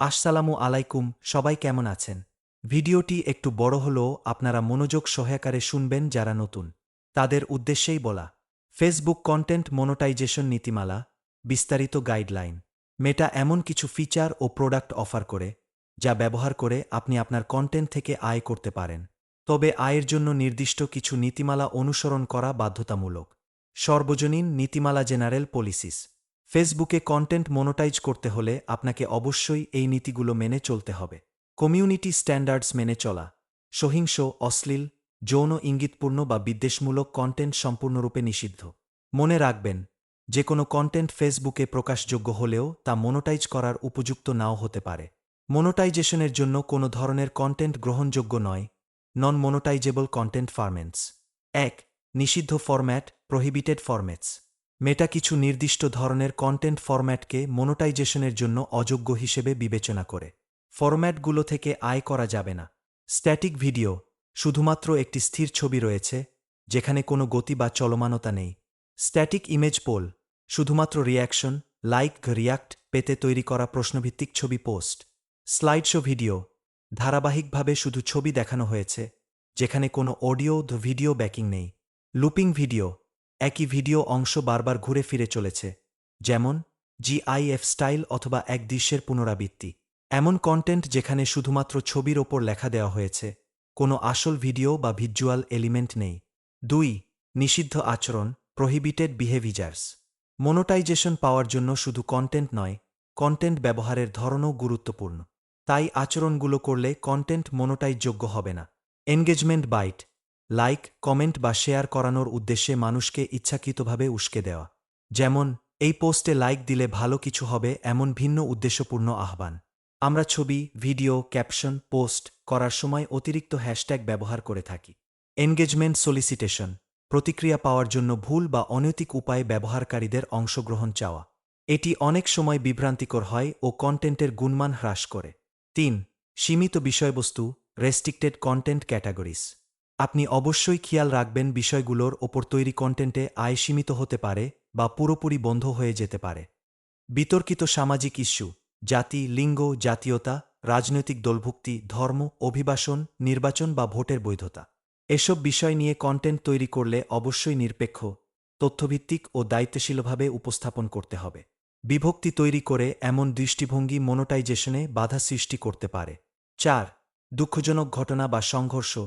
আসসালামু আলাইকুম, সবাই কেমন আছেন? ভিডিওটি একটু বড় হলেও আপনারা মনোযোগ সহায়কারে শুনবেন যারা নতুন। তাদের উদ্দেশ্যেই বলা, ফেসবুক কন্টেন্ট মনোটাইজেশন নীতিমালা, বিস্তারিত গাইডলাইন। মেটা এমন কিছু ফিচার ও প্রোডাক্ট অফার করে, যা ব্যবহার করে আপনি আপনার কন্টেন্ট থেকে আয় করতে পারেন। তবে আয়ের জন্য নির্দিষ্ট কিছু নীতিমালা অনুসরণ করা বাধ্যতামূলক। সর্বজনীন নীতিমালা জেনারেল পলিসিস। ফেসবুকে কন্টেন্ট মনোটাইজ করতে হলে আপনাকে অবশ্যই এই নীতিগুলো মেনে চলতে হবে। কমিউনিটি স্ট্যান্ডার্ডস মেনে চলা, সহিংস, অশ্লীল, যৌন ইঙ্গিতপূর্ণ বা বিদ্বেষমূলক কন্টেন্ট সম্পূর্ণরূপে নিষিদ্ধ। মনে রাখবেন যে কোনো কন্টেন্ট ফেসবুকে প্রকাশযোগ্য হলেও তা মনোটাইজ করার উপযুক্ত নাও হতে পারে। মনোটাইজেশনের জন্য কোনো ধরনের কন্টেন্ট গ্রহণযোগ্য নয় নন মনোটাইজেবল কন্টেন্ট ফার্মেন্টস এক, নিষিদ্ধ ফরম্যাট প্রহিবিটেড ফরম্যাটস মেটা কিছু নির্দিষ্ট ধরনের কন্টেন্ট ফরম্যাটকে মনোটাইজেশনের জন্য অযোগ্য হিসেবে বিবেচনা করে। ফরম্যাটগুলো থেকে আয় করা যাবে না। স্ট্যাটিক ভিডিও শুধুমাত্র একটি স্থির ছবি রয়েছে, যেখানে কোনো গতি বা চলমানতা নেই। স্ট্যাটিক ইমেজ পোল শুধুমাত্র রিয়াকশন লাইক রিয়াক্ট পেতে তৈরি করা প্রশ্নভিত্তিক ছবি পোস্ট স্লাইড শো ভিডিও ধারাবাহিকভাবে শুধু ছবি দেখানো হয়েছে, যেখানে কোনো অডিও ভিডিও ব্যাকিং নেই। লুপিং ভিডিও একই ভিডিও অংশ বারবার ঘুরে ফিরে চলেছে, যেমন জিআইএফ স্টাইল অথবা এক দৃশ্যের পুনরাবৃত্তি। এমন কন্টেন্ট যেখানে শুধুমাত্র ছবির ওপর লেখা দেওয়া হয়েছে, কোনো আসল ভিডিও বা ভিজুয়াল এলিমেন্ট নেই। দুই, নিষিদ্ধ আচরণ প্রহিবিটেড বিহেভিজার্স মনোটাইজেশন পাওয়ার জন্য শুধু কন্টেন্ট নয় কন্টেন্ট ব্যবহারের ধরনও গুরুত্বপূর্ণ। তাই আচরণগুলো করলে কন্টেন্ট মনোটাইজযোগ্য হবে না। এনগেজমেন্ট বাইট লাইক, কমেন্ট বা শেয়ার করানোর উদ্দেশ্যে মানুষকে ইচ্ছাকৃতভাবে উস্কে দেওয়া। যেমন, এই পোস্টে লাইক দিলে ভালো কিছু হবে এমন ভিন্ন উদ্দেশ্যপূর্ণ আহ্বান। আমরা ছবি, ভিডিও, ক্যাপশন, পোস্ট করার সময় অতিরিক্ত হ্যাশট্যাগ ব্যবহার করে থাকি। এনগেজমেন্ট সলিসিটেশন, প্রতিক্রিয়া পাওয়ার জন্য ভুল বা অনৈতিক উপায়ে ব্যবহারকারীদের অংশগ্রহণ চাওয়া। এটি অনেক সময় বিভ্রান্তিকর হয় ও কন্টেন্টের গুণমান হ্রাস করে। তিন, সীমিত বিষয়বস্তু রেস্ট্রিক্টেড কন্টেন্ট ক্যাটাগরিজ আপনি অবশ্যই খেয়াল রাখবেন বিষয়গুলোর ওপর তৈরি কন্টেন্টে আয় সীমিত হতে পারে বা পুরোপুরি বন্ধ হয়ে যেতে পারে। বিতর্কিত সামাজিক ইস্যু, জাতি, লিঙ্গ, জাতীয়তা, রাজনৈতিক দলভুক্তি, ধর্ম, অভিবাসন, নির্বাচন বা ভোটের বৈধতা। এসব বিষয় নিয়ে কন্টেন্ট তৈরি করলে অবশ্যই নিরপেক্ষ, তথ্যভিত্তিক ও দায়িত্বশীলভাবে উপস্থাপন করতে হবে। বিভক্তি তৈরি করে এমন দৃষ্টিভঙ্গি মনোটাইজেশনে বাধা সৃষ্টি করতে পারে। চার, দুঃখজনক ঘটনা বা সংঘর্ষ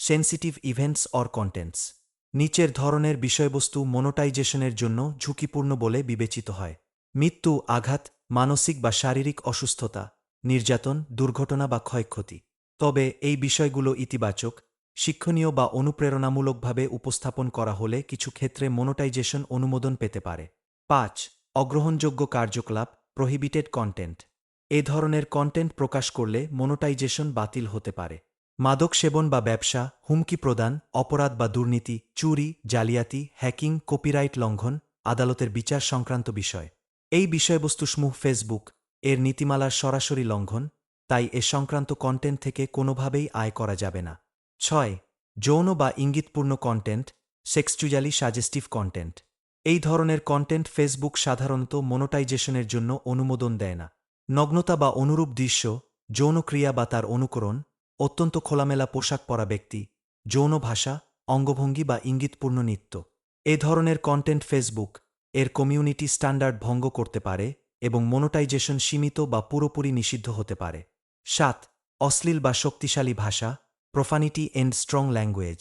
সেন্সিটিভ ইভেন্টস অর কন্টেন্টস। নিচের ধরনের বিষয়বস্তু মনোটাইজেশনের জন্য ঝুঁকিপূর্ণ বলে বিবেচিত হয়। মৃত্যু, আঘাত, মানসিক বা শারীরিক অসুস্থতা, নির্যাতন, দুর্ঘটনা বা ক্ষয়ক্ষতি। তবে এই বিষয়গুলো ইতিবাচক, শিক্ষণীয় বা অনুপ্রেরণামূলকভাবে উপস্থাপন করা হলে কিছু ক্ষেত্রে মনোটাইজেশন অনুমোদন পেতে পারে। পাঁচ, অগ্রহণযোগ্য কার্যকলাপ, প্রহিবিটেড কন্টেন্ট। এ ধরনের কন্টেন্ট প্রকাশ করলে মনোটাইজেশন বাতিল হতে পারে। মাদক সেবন বা ব্যবসা, হুমকি প্রদান, অপরাধ বা দুর্নীতি, চুরি, জালিয়াতি, হ্যাকিং, কপিরাইট লঙ্ঘন, আদালতের বিচার সংক্রান্ত বিষয়। এই বিষয়বস্তুসমূহ ফেসবুক, এর নীতিমালার সরাসরি লঙ্ঘন, তাই এ সংক্রান্ত কন্টেন্ট থেকে কোনোভাবেই আয় করা যাবে না। ছয়, যৌন বা ইঙ্গিতপূর্ণ কন্টেন্ট সেক্সচুজালি সাজেস্টিভ কন্টেন্ট এই ধরনের কন্টেন্ট ফেসবুক সাধারণত মনোটাইজেশনের জন্য অনুমোদন দেয় না। নগ্নতা বা অনুরূপ দৃশ্য, যৌনক্রিয়া বা তার অনুকরণ অত্যন্ত খোলামেলা পোশাক পরা ব্যক্তি, যৌন ভাষা, অঙ্গভঙ্গি বা ইঙ্গিতপূর্ণ নৃত্য। এ ধরনের কন্টেন্ট ফেসবুক এর কমিউনিটি স্ট্যান্ডার্ড ভঙ্গ করতে পারে এবং মনোটাইজেশন সীমিত বা পুরোপুরি নিষিদ্ধ হতে পারে। সাত, অশ্লীল বা শক্তিশালী ভাষা প্রফানিটি এন্ড স্ট্রং ল্যাঙ্গুয়েজ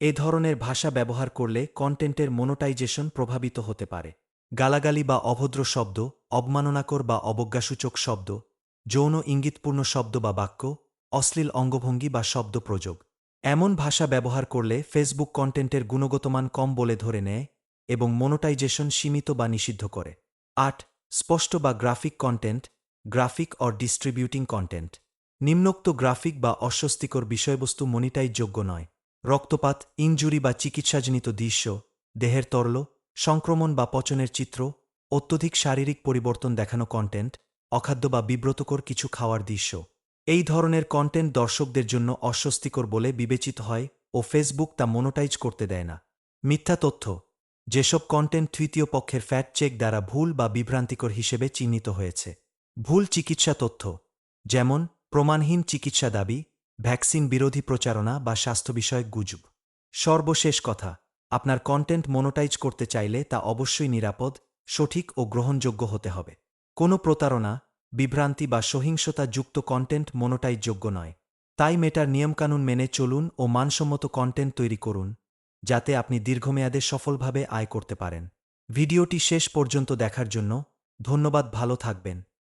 এ ধরনের ভাষা ব্যবহার করলে কন্টেন্টের মনোটাইজেশন প্রভাবিত হতে পারে। গালাগালি বা অভদ্র শব্দ, অবমাননাকর বা অবজ্ঞাসূচক শব্দ, যৌন ইঙ্গিতপূর্ণ শব্দ বা বাক্য অশ্লীল অঙ্গভঙ্গি বা শব্দ প্রযোগ। এমন ভাষা ব্যবহার করলে ফেসবুক কন্টেন্টের গুণগত মান কম বলে ধরে নেয় এবং মনোটাইজেশন সীমিত বা নিষিদ্ধ করে। আট, স্পষ্ট বা graphic content, graphic or distributing content. নিম্নোক্ত গ্রাফিক বা অস্বস্তিকর বিষয়বস্তু মনিটাইজযোগ্য নয়। রক্তপাত ইঞ্জুরি বা চিকিৎসাজনিত দৃশ্য, দেহের তরল, সংক্রমণ বা পচনের চিত্র, অত্যধিক শারীরিক পরিবর্তন দেখানো কন্টেন্ট, অখাদ্য বা বিব্রতকর কিছু খাওয়ার দৃশ্য। এই ধরনের কন্টেন্ট দর্শকদের জন্য অস্বস্তিকর বলে বিবেচিত হয় ও ফেসবুক তা মনোটাইজ করতে দেয় না। মিথ্যা তথ্য, যেসব কন্টেন্ট তৃতীয় পক্ষের ফ্যাট চেক দ্বারা ভুল বা বিভ্রান্তিকর হিসেবে চিহ্নিত হয়েছে। ভুল চিকিৎসা তথ্য, যেমন প্রমাণহীন চিকিৎসা দাবি ভ্যাকসিন বিরোধী প্রচারণা বা স্বাস্থ্য বিষয়ক গুজব। সর্বশেষ কথা, আপনার কন্টেন্ট মনোটাইজ করতে চাইলে তা অবশ্যই নিরাপদ, সঠিক ও গ্রহণযোগ্য হতে হবে। কোনো প্রতারণা বিভ্রান্তি বা সহিংসতা যুক্ত কন্টেন্ট মনোটাইজযোগ্য নয়। তাই মেটার নিয়মকানুন মেনে চলুন ও মানসম্মত কন্টেন্ট তৈরি করুন, যাতে আপনি দীর্ঘমেয়াদে সফলভাবে আয় করতে পারেন। ভিডিওটি শেষ পর্যন্ত দেখার জন্য ধন্যবাদ, ভালো থাকবেন।